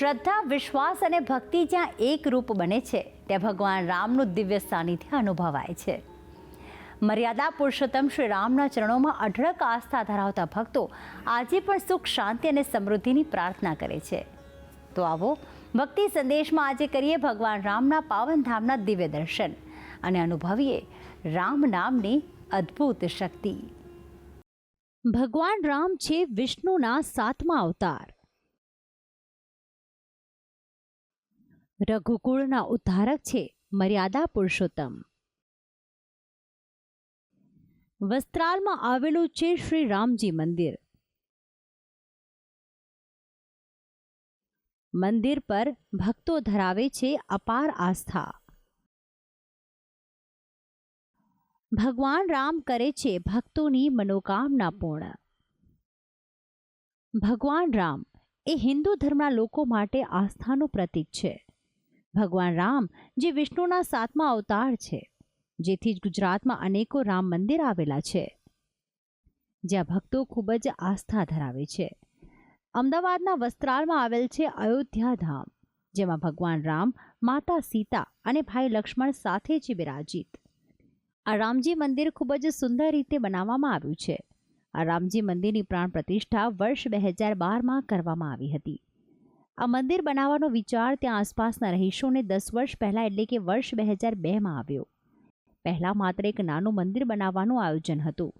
શ્રદ્ધા, વિશ્વાસ અને ભક્તિ જ્યાં એક રૂપ બને છે, ત્યાં ભગવાન રામનું દિવ્ય સાનિધ્ય અનુભવાય છે. મર્યાદા પુરુષોત્તમ શ્રી રામના ચરણોમાં અઢળક આસ્થા ધરાવતા ભક્તો આજે પણ સુખ, શાંતિ અને સમૃદ્ધિની પ્રાર્થના કરે છે. તો આવો, ભક્તિ સંદેશમાં આજે કરીએ ભગવાન રામના પાવનધામના દિવ્ય દર્શન અને અનુભવીએ રામ નામની અદ્ભુત શક્તિ. ભગવાન રામ છે વિષ્ણુના સાતમા અવતાર. રઘુકુળના ઉદ્ધારક છે મર્યાદા પુરુષોત્તમ. વસ્ત્રાલમાં આવેલું છે શ્રી રામજી મંદિર. મંદિર પર ભક્તો ધરાવે છે અપાર આસ્થા. ભગવાન રામ કરે છે ભક્તોની મનોકામના પૂર્ણ. ભગવાન રામ એ હિન્દુ ધર્મના લોકો માટે આસ્થાનું પ્રતીક છે. ભગવાન રામ, જે વિષ્ણુના સાતમા અવતાર છે, જેથી જ ગુજરાતમાં અનેકો રામ મંદિર આવેલા છે, જ્યાં ભક્તો ખૂબ જ આસ્થા ધરાવે છે. અમદાવાદના વસ્ત્રાલમાં આવેલ છે અયોધ્યા ધામ, જેમાં ભગવાન રામ, માતા સીતા અને ભાઈ લક્ષ્મણ સાથે છે બિરાજીત. આ રામજી મંદિર ખૂબ જ સુંદર રીતે બનાવવામાં આવ્યું છે. આ રામજી મંદિરની પ્રાણ પ્રતિષ્ઠા વર્ષ બે હજાર બારમાં કરવામાં આવી હતી. આ મંદિર બનાવવાનો વિચાર ત્યાં આસપાસના રહીશોને દસ વર્ષ પહેલાં એટલે કે વર્ષ બે હજાર બેમાં આવ્યો. પહેલાં માત્ર એક નાનું મંદિર બનાવવાનું આયોજન હતું.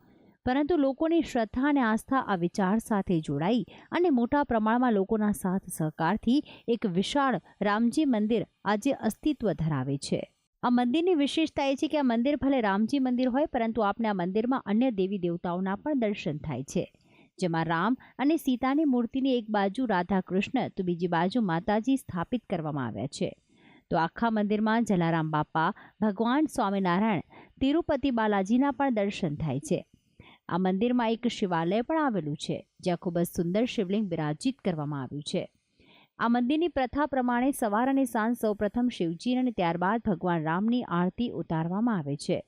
પરંતુ લોકોની શ્રદ્ધા અને આસ્થા આ વિચાર સાથે જોડાઈ અને મોટા પ્રમાણમાં લોકોના સાથ સહકારથી એક વિશાળ રામજી મંદિર આજે અસ્તિત્વ ધરાવે છે. આ મંદિરની વિશેષતા એ છે કે આ મંદિર ભલે રામજી મંદિર હોય પરંતુ આપણે આ મંદિરમાં અન્ય દેવી દેવતાઓના પણ દર્શન થાય છે. જેમાં રામ અને સીતાની મૂર્તિની એક બાજુ રાધા કૃષ્ણ તો બીજી બાજુ માતાજી સ્થાપિત કરવામાં આવ્યા છે. તો આખા મંદિરમાં જલારામ બાપા, ભગવાન સ્વામિનારાયણ, તિરુપતિ બાલાજીના પણ દર્શન થાય છે. આ મંદિરમાં એક શિવાલય પણ આવેલું છે, જ્યાં ખૂબ જ સુંદર શિવલિંગ બિરાજિત કરવામાં આવ્યું છે. આ મંદિરની પ્રથા પ્રમાણે સવાર અને સાંજ સૌપ્રથમ શિવજી અને ત્યારબાદ ભગવાન રામની આરતી ઉતારવામાં આવે છે.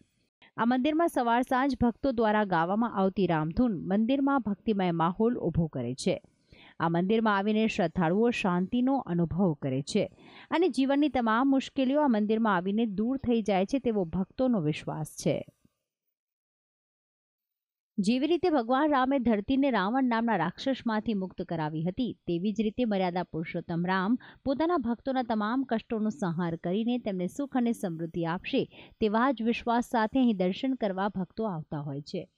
આ મંદિરમાં સવાર સાંજ ભક્તો દ્વારા ગાવામાં આવતી રામધૂન મંદિરમાં ભક્તિમય માહોલ ઊભો કરે છે. આ મંદિરમાં આવીને શ્રદ્ધાળુઓ શાંતિનો અનુભવ કરે છે અને જીવનની તમામ મુશ્કેલીઓ આ મંદિરમાં આવીને દૂર થઈ જાય છે તેવો ભક્તોનો વિશ્વાસ છે. જેવી રીતે ભગવાન રામે ધરતીને રાવણ નામના રાક્ષસમાંથી મુક્ત કરાવી હતી, તેવી જ રીતે મર્યાદા પુરુષોત્તમ રામ પોતાના ભક્તોના તમામ કષ્ટોનો સંહાર કરીને તેમને સુખ અને સમૃદ્ધિ આપશે, તેવા જ વિશ્વાસ સાથે અહીં દર્શન કરવા ભક્તો આવતા હોય છે.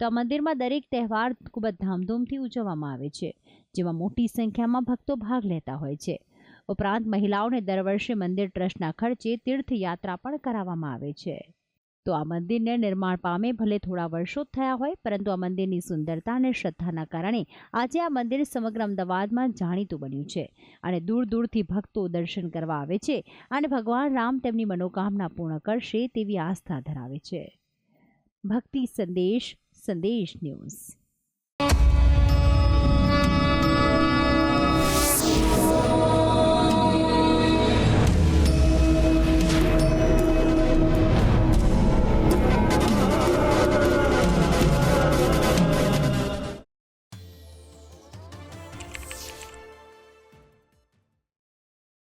તો આ મંદિરમાં દરેક તહેવાર ખૂબ જ ધામધૂમથી ઉજવવામાં આવે છે, જેમાં મોટી સંખ્યામાં ભક્તો ભાગ લેતા હોય છે. ઉપરાંત મહિલાઓને દર વર્ષે મંદિર ટ્રસ્ટના ખર્ચે તીર્થયાત્રા પણ કરાવવામાં આવે છે. તો આ મંદિરને નિર્માણ પામે ભલે થોડા વર્ષો થયા હોય, પરંતુ આ મંદિરની સુંદરતા અને શ્રદ્ધાના કારણે આજે આ મંદિર સમગ્ર અમદાવાદમાં જાણીતું બન્યું છે અને દૂર દૂરથી ભક્તો દર્શન કરવા આવે છે અને ભગવાન રામ તેમની મનોકામના પૂર્ણ કરશે તેવી આસ્થા ધરાવે છે. ભક્તિ સંદેશ સંદેશ ન્યૂઝ.